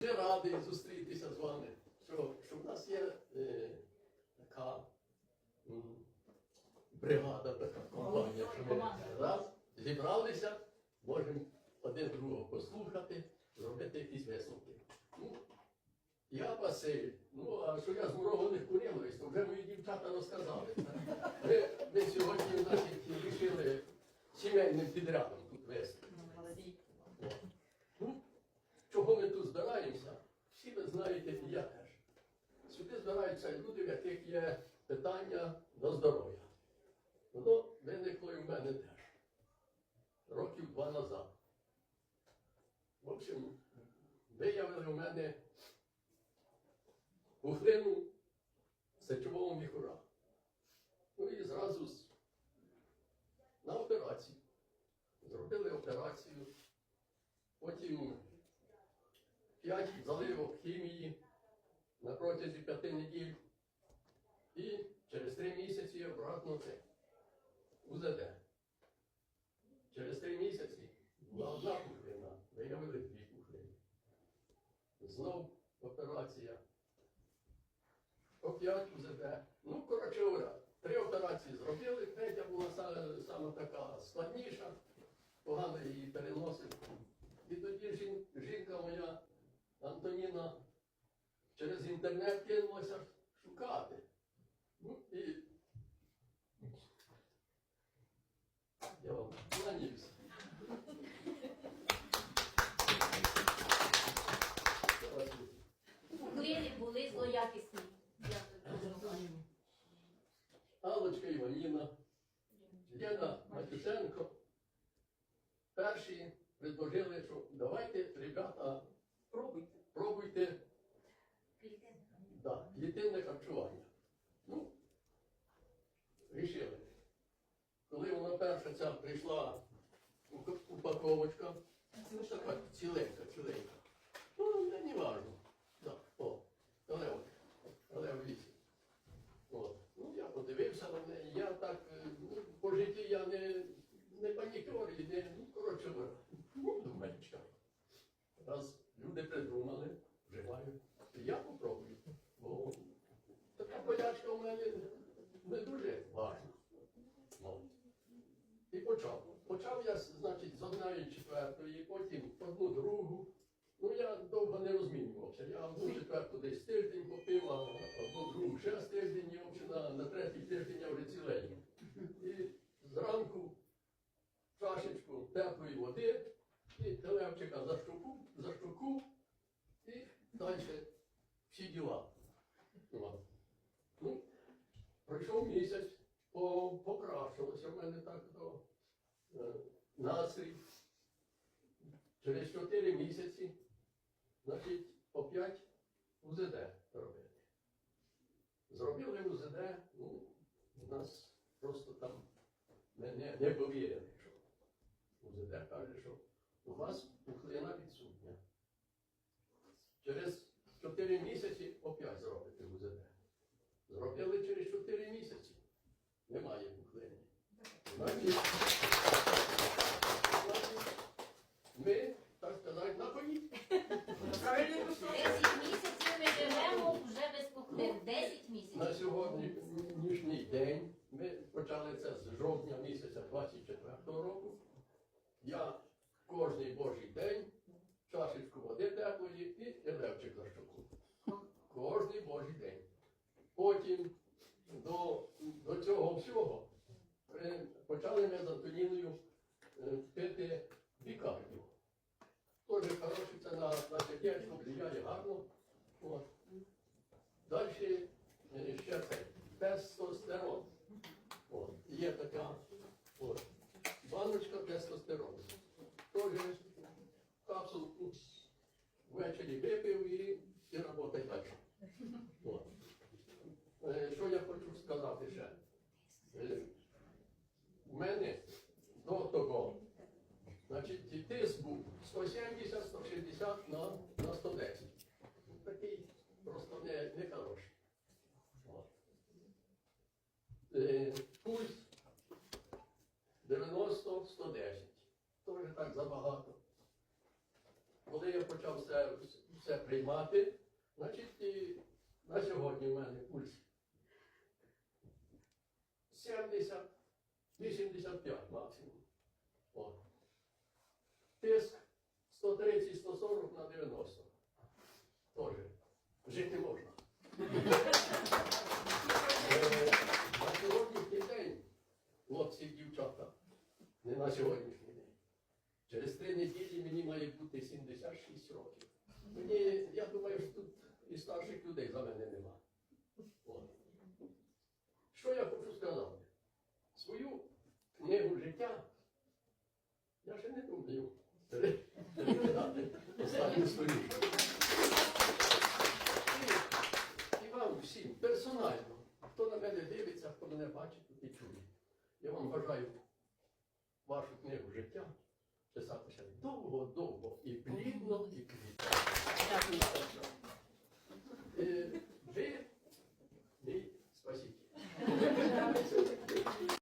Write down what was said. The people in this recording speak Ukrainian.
Дуже радий зустрітися з вами, що, що в нас є е, така м, бригада, така компанія, що ми раз зібралися, можемо один другого послухати, зробити якісь висновки. Ну, я Василь, ну а що я з мурованих куриловець, то вже мої дівчата розказали. Ми, ми сьогодні значить, вирішили сімейним підрядом тут вести. Ну, чого ми тут збираємося? Всі ви знаєте, і я теж. Сюди збираються люди, в яких є питання до здоров'я. Воно виникло і в мене теж. Років два назад. В общем, виявили в мене пухлину сечового міхура. Ну і зразу на операцію. Зробили операцію. Потім п'ять заливок хімії на протязі п'яти неділь. І через три місяці обратно це УЗД. Через три місяці була одна пухлина, виявили дві пухлини. Знов операція. Оп'ять УЗД. Ну, коротше говоря, три операції зробили, третя була са- саме така складніша, погано її переносив. І тоді жін- жінка моя Антоніна через інтернет кинулася шукати. Ну і я вам кланяюся. Пухлини були злоякісні. Аллочка Іваніна, Лена Матюшенко. Перші предложили, що давайте, ребята, Пробуйте. пробуйте да, клітинне харчування. Рішили. Коли вона перша ця прийшла упаковочка, ну, така ціленька, ціленька. Ну, не, не важно. Так, о, але от, але в лісі. От. Ну, я подивився на неї, я так, е, ну, по житті я не, не панікер і не, ну, коротше, ну, думаю, чекай. Раз люди придумали, вживають, то я попробую. Бо така болячка в мене не дуже важна. От. І почав. Почав я, значить, з одної четвертої, потім одну другу. Ну, я довго не розмінювався. Я одну четверту десь тиждень попив, а одну другу ще з тиждень, і на, на третій тиждень я вже ціленький. І зранку чашечку теплої води і телевчика за щоку, за щоку, і далі всі діла. Ну, пройшов місяць, покращилося в мене так то е, настрій. Через 4 місяці, значить, опять УЗД робити. Зробили УЗД, ну, у нас просто там не, не, не повірили, що УЗД каже, що у вас пухлина відсутня. Через 4 місяці опять зробите УЗД. Зробили через 4 місяці. Немає пухлини. Значить, ми, так сказати, на коні. Десять місяців ми живемо вже без пухлин. Десять місяців. На сьогоднішній день ми почали це з жовтня місяця 24-го року. Я кожний божий день чашечку води теплої і елевчик за щоку. Кожний божий день. Потім до, до цього всього почали ми з Антоніною е, пити бікардію. Теж хороше, це на, на сердечко впливає гарно. Далі е, ще це тестостерон. От. Є така от, баночка тестостерону. Теж капсулку ввечері випив і, і робота далі. От. Е, Що я хочу сказати ще? Е, У мене до того, значить, тиск був 170-160 на, на 110. Такий просто не, не хороший. Е, Пульс 90-110. Теж так забагато. Почав все, все приймати. Значить, і на сьогодні в мене пульс 70, 85 максимум. О. Тиск 130-140 на 90. Тоже. Жити можна. Е, На сьогоднішній день, хлопці і дівчата, не на сьогоднішній. Через три неділі мені має бути 76 років. Мені, я думаю, що тут і старших людей за мене нема. От. Що я хочу сказати? Свою книгу життя я ще не думаю останню. І, і вам всім персонально, хто на мене дивиться, хто мене бачить і чує. Я вам бажаю вашу книгу життя писатися довго-довго і плідно, і. Дякую.